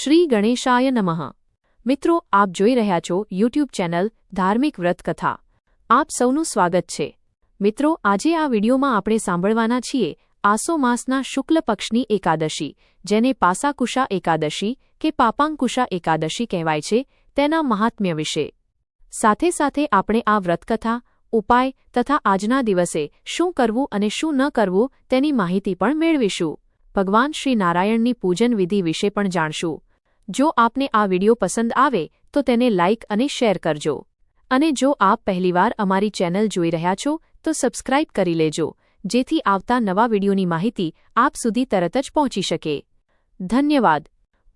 શ્રી ગણેશાય નમઃ. મિત્રો, આપ જોઈ રહ્યા છો યુટ્યુબ ચેનલ ધાર્મિક વ્રતકથા આપ સૌનું સ્વાગત છે. મિત્રો, આજે આ વિડીયોમાં આપણે સાંભળવાના છીએ આસો માસના શુક્લ પક્ષની એકાદશી, જેને પાસાકુશા એકાદશી કે પાપાંકુશા એકાદશી કહેવાય છે, તેના મહાત્મ્ય વિશે. સાથે સાથે આપણે આ વ્રતકથા ઉપાય તથા આજના દિવસે શું કરવું અને શું ન કરવું તેની માહિતી પણ મેળવીશું. ભગવાન શ્રી નારાયણની પૂજન વિધિ વિશે પણ જાણશું. જો આપને આ વિડિયો પસંદ આવે, તો તેને લાઇક અને શેર કરજો. અને જો આપ પહેલીવાર અમારી ચેનલ જોઈ રહ્યા છો, તો સબસ્ક્રાઇબ કરી લેજો, જેથી આવતા નવા વિડિયોની માહિતી આપ સુધી તરત જ પહોંચી શકે. ધન્યવાદ.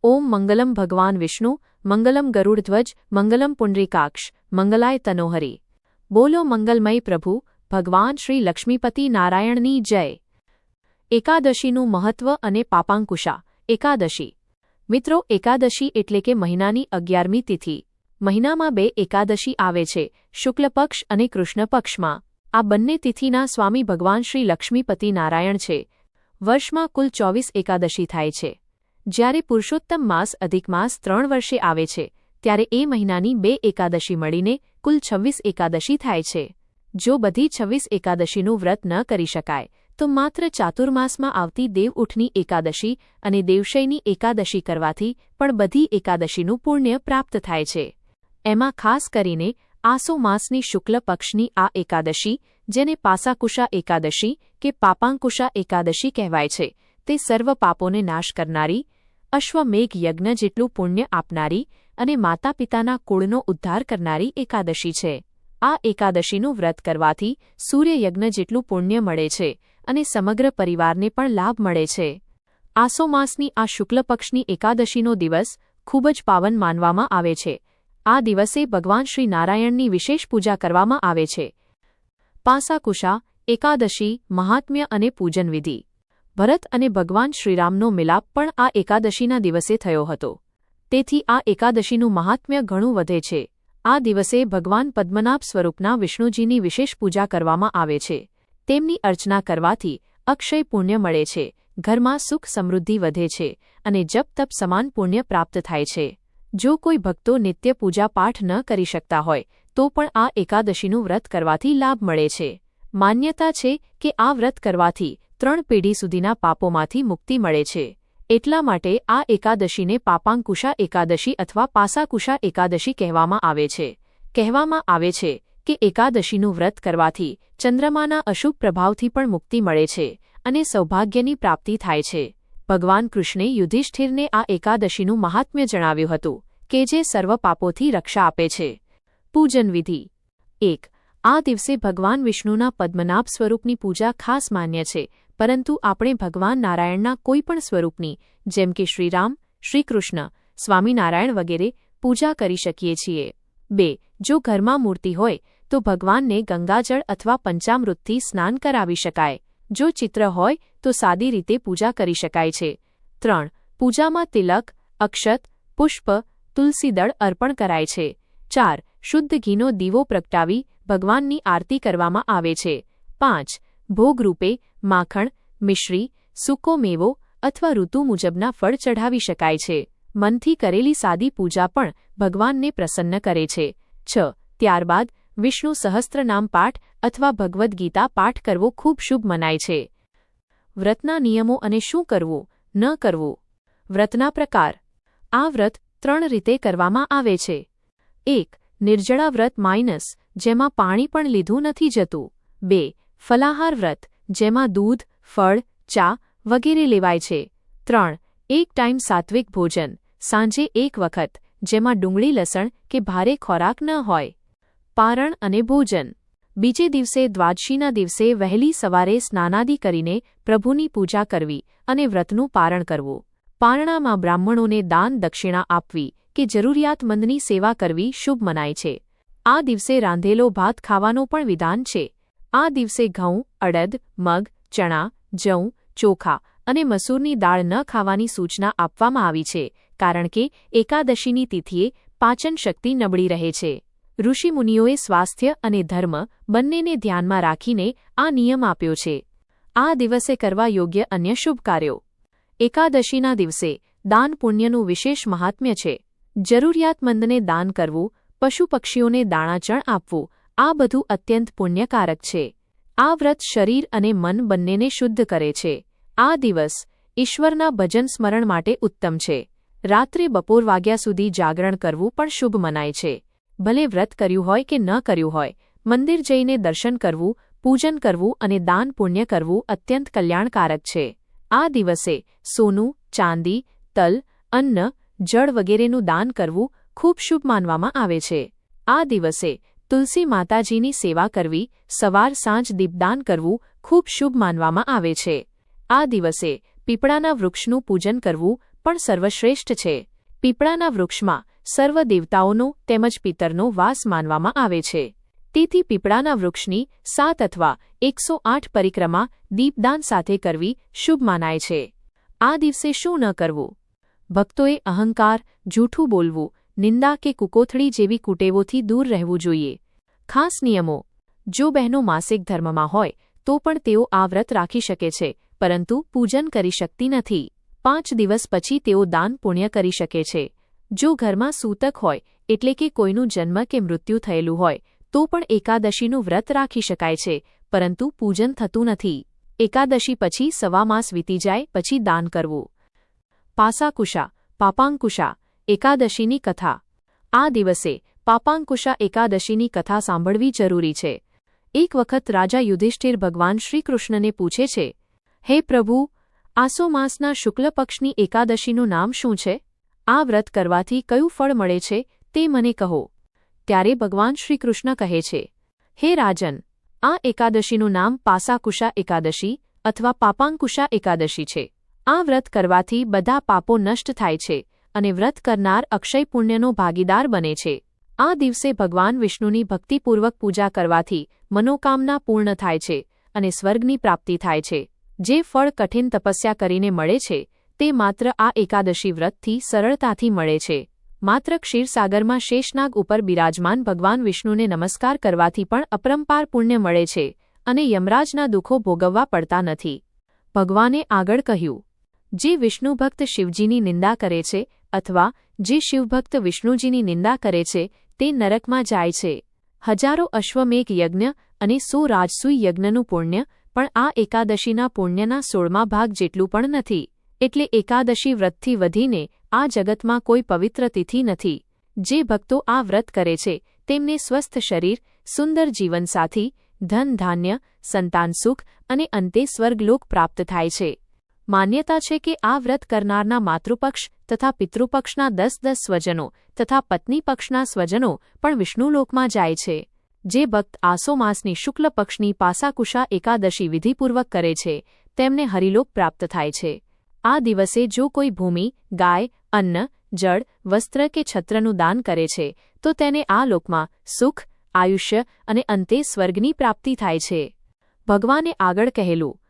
ઓમ મંગલમ ભગવાન વિષ્ણુ, મંગલમ ગરુડધ્વજ મંગલમ પુંડરીકાક્ષ, મંગલાય તનોહરી. બોલો મંગલમય પ્રભુ, ભગવાન શ્રી લક્ષ્મીપતિ નારાયણની જય. એકાદશીનું મહત્વ અને પાપાંકુશા. એકાદશી. મિત્રો, એકાદશી એટલે કે મહિનાની અગિયારમી તિથિ. મહિનામાં બે એકાદશી આવે છે, શુક્લ પક્ષ અને કૃષ્ણ પક્ષમાં. આ બંને તિથિના સ્વામી ભગવાન શ્રી લક્ષ્મીપતિ નારાયણ છે. વર્ષમાં કુલ ચોવીસ એકાદશી થાય છે. જ્યારે પુરુષોત્તમ માસ અધિક માસ ત્રણ વર્ષે આવે છે, ત્યારે એ મહિનાની બે એકાદશી મળીને કુલ છવ્વીસ એકાદશી થાય છે. જો બધી છવ્વીસ એકાદશીનું વ્રત ન કરી શકાય તો માત્ર ચાતુર્માસમાં આવતી દેવઉઠની એકાદશી અને દેવશયની એકાદશી કરવાથી પણ બધી એકાદશીનું પુણ્ય પ્રાપ્ત થાય છે. એમાં ખાસ કરીને આસો માસની શુક્લ પક્ષની આ એકાદશી, જેને પાસાકુશા એકાદશી કે પાપાંકુશા એકાદશી કહેવાય છે, તે સર્વ પાપોને નાશ કરનારી, અશ્વમેઘ યજ્ઞ જેટલું પુણ્ય આપનારી અને માતા પિતાના કુળનો ઉદ્ધાર કરનારી એકાદશી છે. આ એકાદશીનું વ્રત કરવાથી સૂર્યયજ્ઞ જેટલું પુણ્ય મળે છે અને સમગ્ર પરિવારને પણ લાભ મળે છે. આસો માસની આ શુક્લ પક્ષની એકાદશીનો દિવસ ખૂબ જ પાવન માનવામાં આવે છે. આ દિવસે ભગવાન શ્રી નારાયણની વિશેષ પૂજા કરવામાં આવે છે. પાસાકુશા, એકાદશી, મહાત્મ્ય અને પૂજન વિધિ ભરત અને ભગવાન શ્રીરામનો મિલાપ પણ આ એકાદશીના દિવસે થયો હતો. તેથી આ એકાદશીનું મહાત્મ્ય ઘણું વધે છે. આ દિવસે ભગવાન પદ્મનાભ સ્વરૂપના વિષ્ણુજીની વિશેષ પૂજા કરવામાં આવે છે. તેમની અર્ચના કરવાથી અક્ષય પુણ્ય મળે છે, ઘરમાં સુખ સમૃદ્ધિ વધે છે અને જપ તપ સમાન પુણ્ય પ્રાપ્ત થાય છે. જો કોઈ ભક્તો નિત્ય પૂજા પાઠ ન કરી શકતા હોય, તો પણ આ એકાદશીનું વ્રત કરવાથી લાભ મળે છે. માન્યતા છે કે આ વ્રત કરવાથી ત્રણ પેઢી સુધીના પાપોમાંથી મુક્તિ મળે છે. એટલા માટે આ એકાદશીને પાપાંકુશા એકાદશી અથવા પાસાકુશા એકાદશી કહેવામાં આવે છે. કહેવામાં આવે છે કે એકાદશીનું વ્રત કરવાથી ચંદ્રમાના અશુભ પ્રભાવથી પણ મુક્તિ મળે છે અને સૌભાગ્યની પ્રાપ્તિ થાય છે. ભગવાન કૃષ્ણે યુધિષ્ઠિરને આ એકાદશીનું મહાત્મ્ય જણાવ્યું હતું કે જે સર્વ પાપોથી રક્ષા આપે છે. પૂજન વિધિ. એક. આ દિવસે ભગવાન વિષ્ણુના પદ્મનાભ સ્વરૂપની પૂજા ખાસ માન્ય છે, પરંતુ આપણે ભગવાન નારાયણના કોઈપણ સ્વરૂપની, જેમ કે શ્રીરામ, શ્રીકૃષ્ણ, સ્વામિનારાયણ વગેરે, પૂજા કરી શકીએ છીએ. બે, જો ઘરમાં મૂર્તિ હોય, તો ભગવાનને ગંગાજળ અથવા પંચામૃતથી સ્નાન કરાવી શકાય. જો ચિત્ર હોય, તો સાદી રીતે પૂજા કરી શકાય છે. ત્રણ, પૂજામાં તિલક, અક્ષત, પુષ્પ તુલસીદળ અર્પણ કરાય છે. ચાર, શુદ્ધ ઘીનો દીવો પ્રગટાવી ભગવાનની આરતી કરવામાં આવે છે. પાંચ, ભોગરૂપે માખણ, મિશ્રી, સૂકો મેવો અથવા ઋતુ મુજબના ફળ ચઢાવી શકાય છે. મનથી કરેલી સાદી પૂજા પણ ભગવાનને પ્રસન્ન કરે છે. છ. ત્યારબાદ વિષ્ણુ સહસ્ત્રનામ પાઠ અથવા ભગવદ્ ગીતા પાઠ કરવો ખૂબ શુભ મનાય છે. વ્રતના નિયમો અને શું કરવું, ન કરવું. વ્રતના પ્રકાર. આ વ્રત ત્રણ રીતે કરવામાં આવે છે. એક, નિર્જળા વ્રત માઇનસ, જેમાં પાણી પણ લીધું નથી જતું. બે, ફલાહાર વ્રત, જેમાં દૂધ, ફળ, ચા વગેરે લેવાય છે. ત્રણ, એક ટાઈમ સાત્વિક ભોજન, સાંજે એક વખત. જેમાં ડુંગળી લસણ કે ભારે ખોરાક ન હોય. પારણ અને ભોજન. બીજે દિવસે દ્વાદશીના દિવસે વહેલી સવારે સ્નાનાદિ કરીને પ્રભુની પૂજા કરવી અને વ્રતનું પારણ કરવું. પારણામાં બ્રાહ્મણોને દાન દક્ષિણા આપવી કે જરૂરિયાતમંદની સેવા કરવી શુભ મનાય છે. આ દિવસે રાંધેલો ભાત ખાવાનો પણ વિધાન છે. આ દિવસે ઘઉં, અડદ, મગ, ચણા, જઉં, ચોખા અને મસૂરની દાળ ન ખાવાની સૂચના આપવામાં આવી છે. કારણ કે એકાદશીની તિથિએ પાચન શક્તિ નબળી રહે છે. ઋષિમુનિઓએ સ્વાસ્થ્ય અને ધર્મ બંનેને ધ્યાનમાં રાખીને આ નિયમ આપ્યો છે. આ દિવસે કરવા યોગ્ય અન્ય શુભ કાર્યો. એકાદશીના દિવસે દાન પુણ્યનું વિશેષ મહાત્મ્ય છે. જરૂરિયાતમંદને દાન કરવું પશુ પક્ષીઓને દાણાચણ આપવું, આ બધું અત્યંત પુણ્યકારક છે. આ વ્રત શરીર અને મન બંનેને શુદ્ધ કરે છે. આ દિવસ ઈશ્વરના ભજન સ્મરણ માટે ઉત્તમ છે. રાત્રે બપોર વાગ્યા સુધી જાગરણ કરવું પણ શુભ મનાય છે. ભલે વ્રત કર્યું હોય કે ન કર્યું હોય, મંદિર જઈને દર્શન કરવું, પૂજન કરવું અને દાન પુણ્ય કરવું અત્યંત કલ્યાણકારક છે. આ દિવસે સોનું, ચાંદી, તલ, અન્ન, જળ વગેરેનું દાન કરવું ખૂબ શુભ માનવામાં આવે છે. આ દિવસે તુલસી માતાજીની સેવા કરવી, સવાર સાંજ દીપદાન કરવું ખૂબ શુભ માનવામાં આવે છે. આ દિવસે પીપળાના વૃક્ષનું પૂજન કરવું પણ સર્વશ્રેષ્ઠ છે. પીપળાના વૃક્ષમાં સર્વ દેવતાઓનો તેમજ પિતરનો વાસ માનવામાં આવે છે. તેથી પીપળાના વૃક્ષની સાત અથવા એકસો આઠ પરિક્રમા દીપદાન સાથે કરવી શુભ માનાય છે. આ દિવસે શું ન કરવું? ભક્તોએ અહંકાર, જૂઠું બોલવું, નિંદા કે કુકોથળી જેવી કુટેવોથી દૂર રહેવું જોઈએ. ખાસ નિયમો. જો બહેનો માસિક ધર્મમાં હોય, તો પણ તેઓ આ વ્રત રાખી શકે છે, પરંતુ પૂજન કરી શકતી નથી. પાંચ દિવસ પછી તેઓ દાન પુણ્ય કરી શકે છે. જો ઘરમાં સૂતક હોય, એટલે કે કોઈનું જન્મ કે મૃત્યુ થયેલું હોય, તો પણ એકાદશીનું વ્રત રાખી શકાય છે, પરંતુ પૂજન થતું નથી. એકાદશી પછી સવા માસ વીતી જાય, પછી દાન કરવું. પાસાકુશા, પાપાંકુશા, એકાદશીની કથા. આ દિવસે પાપાંકુશા એકાદશીની કથા સાંભળવી જરૂરી છે. એક વખત રાજા યુધિષ્ઠિર ભગવાન શ્રીકૃષ્ણને પૂછે છે, હે પ્રભુ આસો માસના શુક્લ પક્ષની એકાદશીનું નામ શું છે? આ વ્રત કરવાથી કયું ફળ મળે છે તે મને કહો. ત્યારે ભગવાન શ્રીકૃષ્ણ કહે છે, હે રાજન, આ એકાદશીનું નામ પાસાકુશા એકાદશી અથવા પાપાંકુશા એકાદશી છે. આ વ્રત કરવાથી બધા પાપો નષ્ટ થાય છે અને વ્રત કરનાર અક્ષય પુણ્યનો ભાગીદાર બને છે. આ દિવસે ભગવાન વિષ્ણુની ભક્તિપૂર્વક પૂજા કરવાથી મનોકામના પૂર્ણ થાય છે અને સ્વર્ગની પ્રાપ્તિ થાય છે. જે ફળ કઠિન તપસ્યા કરીને મળે છે, તે માત્ર આ એકાદશી વ્રતથી સરળતાથી મળે છે. માત્ર ક્ષીરસાગરમાં શેષનાગ ઉપર બિરાજમાન ભગવાન વિષ્ણુને નમસ્કાર કરવાથી પણ અપરંપાર પુણ્ય મળે છે અને યમરાજના દુઃખો ભોગવવા પડતા નથી. ભગવાને આગળ કહ્યું, જે વિષ્ણુભક્ત શિવજીની નિંદા કરે છે અથવા જે શિવભક્ત વિષ્ણુજીની નિંદા કરે છે, તે નરકમાં જાય છે. હજારો અશ્વમેઘ યજ્ઞ અને સો રાજસુઈ યજ્ઞનું પુણ્ય પણ આ એકાદશીના પુણ્યના સોળમા ભાગ જેટલું પણ નથી. એટલે એકાદશી વ્રતથી વધીને આ જગતમાં કોઈ પવિત્ર તિથિ નથી. જે ભક્તો આ વ્રત કરે છે, તેમને સ્વસ્થ શરીર, સુંદર જીવનસાથી, ધન, ધાન્ય, સંતાન સુખ અને અંતે સ્વર્ગલોક પ્રાપ્ત થાય છે. માન્યતા છે કે આ વ્રત કરનારના માતૃપક્ષ તથા પિતૃપક્ષના દસ દસ સ્વજનો તથા પત્ની પક્ષના સ્વજનો પણ વિષ્ણુલોકમાં જાય છે. જે ભક્ત આસો માસની શુક્લ પક્ષની પાસાકુશા એકાદશી વિધિપૂર્વક કરે છે, તેમને હરિલોક પ્રાપ્ત થાય છે. આ દિવસે જો કોઈ ભૂમિ, ગાય, અન્ન, જળ, વસ્ત્ર કે છત્રનું દાન કરે છે, તો તેને આ લોકમાં સુખ, આયુષ્ય અને અંતે સ્વર્ગની પ્રાપ્તિ થાય છે. ભગવાને આગળ કહેલું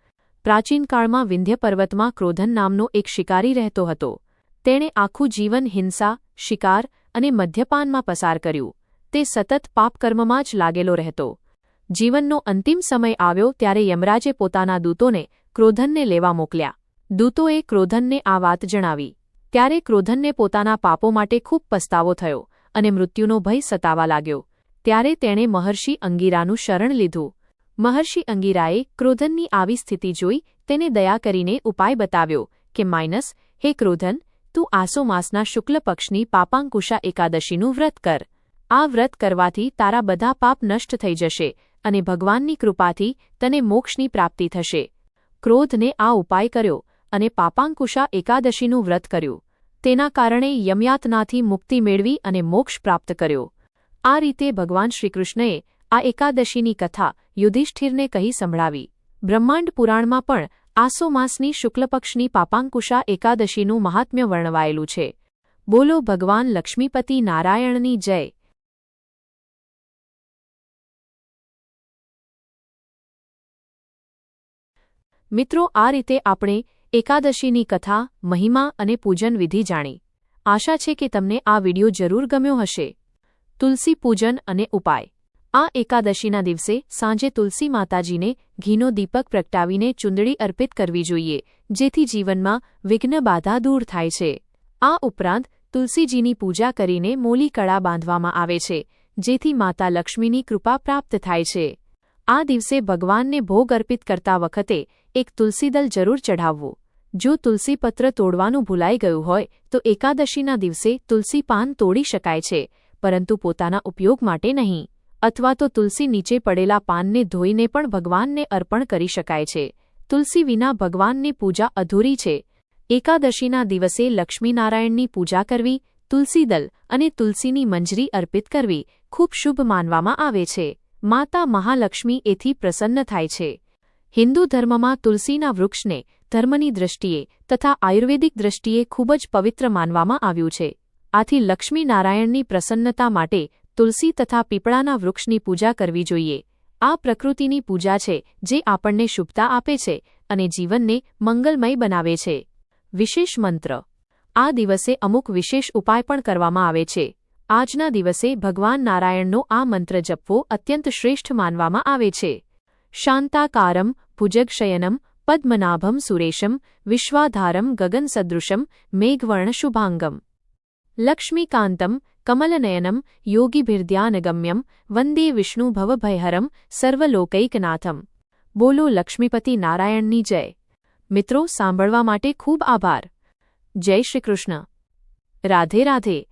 પ્રાચીનકાળમાં વિંધ્ય પર્વતમાં ક્રોધન નામનો એક શિકારી રહેતો હતો. તેણે આખું જીવન હિંસા, શિકાર અને મદ્યપાનમાં પસાર કર્યું. તે સતત પાપકર્મમાં જ લાગેલો રહેતો. જીવનનો અંતિમ સમય આવ્યો ત્યારે યમરાજે પોતાના દૂતોને ક્રોધનને લેવા મોકલ્યા. દૂતોએ ક્રોધનને આ વાત જણાવી. ત્યારે ક્રોધનને પોતાના પાપો માટે ખૂબ પસ્તાવો થયો અને મૃત્યુનો ભય સતાવા લાગ્યો. ત્યારે તેણે મહર્ષિ અંગીરાનું શરણ લીધું. મહર્ષિ અંગીરાએ ક્રોધનની આવી સ્થિતિ જોઈ તેને દયા કરીને ઉપાય બતાવ્યો કે, માઇનસ, હે ક્રોધન, તું આસો માસના શુક્લ પક્ષની પાપાંકુશા એકાદશીનું વ્રત કર. આ વ્રત કરવાથી તારા બધા પાપ નષ્ટ થઈ જશે અને ભગવાનની કૃપાથી તને મોક્ષની પ્રાપ્તિ થશે. ક્રોધને આ ઉપાય કર્યો અને પાપાંકુશા એકાદશીનું વ્રત કર્યું. તેના કારણે યમયાતનાથી મુક્તિ મેળવી અને મોક્ષ પ્રાપ્ત કર્યો. આ રીતે ભગવાન શ્રીકૃષ્ણએ આ એકાદશીની કથા યુધિષ્ઠિરને કહી સંભળાવી. બ્રહ્માંડ પુરાણમાં પણ આસો માસની શુક્લપક્ષની પાપાંકુશા એકાદશીનું મહાત્મ્ય વર્ણવાયેલું છે. બોલો ભગવાન લક્ષ્મીપતિ નારાયણની જય. મિત્રો, આ રીતે આપણે એકાદશીની કથા, મહિમા અને પૂજન વિધિ જાણી. આશા છે કે તમને આ વિડિયો જરૂર ગમ્યો હશે. તુલસી પૂજન અને ઉપાય. આ એકાદશીના દિવસે સાંજે તુલસી માતાજીને ઘીનો દીપક પ્રગટાવીને ચુંદડી અર્પિત કરવી જોઈએ, જેથી જીવનમાં વિઘ્ન બાધા દૂર થાય છે. આ ઉપરાંત, તુલસીજીની પૂજા કરીને મોલી કળા બાંધવામાં આવે છે, જેથી માતા લક્ષ્મીની કૃપા પ્રાપ્ત થાય છે. આ દિવસે ભગવાનને ભોગ અર્પિત કરતા વખતે એક તુલસીદલ જરૂર ચઢાવવું. જો તુલસીપત્ર તોડવાનું ભૂલાઈ ગયું હોય, તો એકાદશીના દિવસે તુલસી પાન તોડી શકાય છે, પરંતુ પોતાના ઉપયોગ માટે નહીં, અથવા તો તુલસી નીચે પડેલા પાનને ધોઈને પણ ભગવાનને અર્પણ કરી શકાય છે. તુલસી વિના ભગવાનની પૂજા અધૂરી છે. એકાદશીના દિવસે લક્ષ્મીનારાયણની પૂજા કરવી તુલસીદલ અને તુલસીની મંજરી અર્પિત કરવી ખૂબ શુભ માનવામાં આવે છે. માતા મહાલક્ષ્મી એથી પ્રસન્ન થાય છે. હિન્દુ ધર્મમાં તુલસીના વૃક્ષને ધર્મની દ્રષ્ટિએ તથા આયુર્વેદિક દ્રષ્ટિએ ખૂબ જ પવિત્ર માનવામાં આવ્યું છે. આથી લક્ષ્મીનારાયણની પ્રસન્નતા માટે તુલસી તથા પીપળાના વૃક્ષની પૂજા કરવી જોઈએ. આ પ્રકૃતિની પૂજા છે જે આપણને શુભતા આપે છે અને જીવનને મંગલમય બનાવે છે. વિશેષ મંત્ર. આ દિવસે અમુક વિશેષ ઉપાય પણ કરવામાં આવે છે. આજના દિવસે ભગવાન નારાયણનો આ મંત્ર જપવો અત્યંત શ્રેષ્ઠ માનવામાં આવે છે. શાંતાકારમ, ભુજગશયનમ, પદ્મનાભમ, સુરેશમ, વિશ્વાધારમ, ગગનસદૃશમ, મેઘવર્ણ શુભાંગમ. લક્ષ્મીકાંતમ, કમલનયનમ યોગીભિર્ધ્યાનગમ્યમ વંદે વિષ્ણુ ભવભયહરમ સર્વલોકૈકનાથમ. બોલો લક્ષ્મીપતિ નારાયણની જય. મિત્રો, સાંભળવા માટે ખૂબ આભાર. જય શ્રી કૃષ્ણ. રાધે રાધે.